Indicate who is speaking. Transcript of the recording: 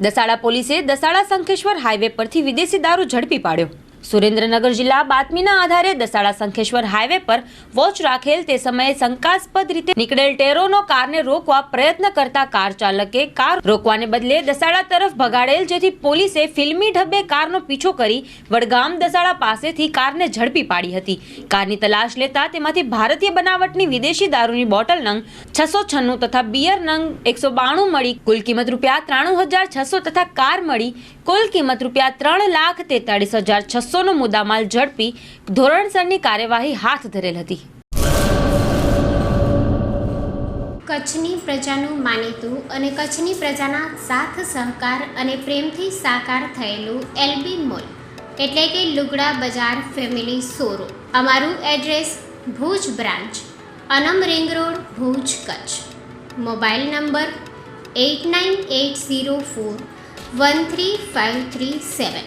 Speaker 1: દસાડા પોલીસે દસાડા શંખેશ્વર હાઈવે પરથી વિદેશી દારૂ ઝડપી પાડ્યો. સુરેન્દ્રનગર જિલ્લા બાતમીના આધારે દસાડા શંખેશ્વર હાઈવે પર વોચ રાખેલ તે સમયે શંકાસ્પદ રીતે નીકળેલ ટેરોનો કારને રોકવા પ્રયત્ન કરતા કાર ચાલકે કાર રોકવાને બદલે દસાડા તરફ ભગાડેલ, જેથી પોલીસે ફિલ્મી ઢબે કારનો પીછો કરી વડગામ દસાડા પાસેથી કારને ઝડપી પાડી હતી. કારની તલાશ લેતા તેમાંથી ભારતીય બનાવટની વિદેશી દારૂની બોટલ નંગ છસો છન્નું તથા બિયર નંગ એકસો બાણું મળી, કુલ કિંમત રૂપિયા ત્રાણું હજાર છસો તથા કાર મળી, કુલ કિંમત રૂપિયા ત્રણ લાખ તેતાળીસ હજાર છસોનો મુદ્દામાલ ઝડપી ધોરણસરની કાર્યવાહી હાથ ધરેલ હતી.
Speaker 2: કચ્છની પ્રજાનું માનીતું અને કચ્છની પ્રજાના સાથ, સહકાર અને પ્રેમથી સાકાર થયેલું એલબી મોલ, એટલે કે લુગડા બજાર ફેમિલી સોરો અમારું address Bhuj branch, Anam ring road, Bhuj, Kutch. Mobile number eight nine eight zero four one three five three seven.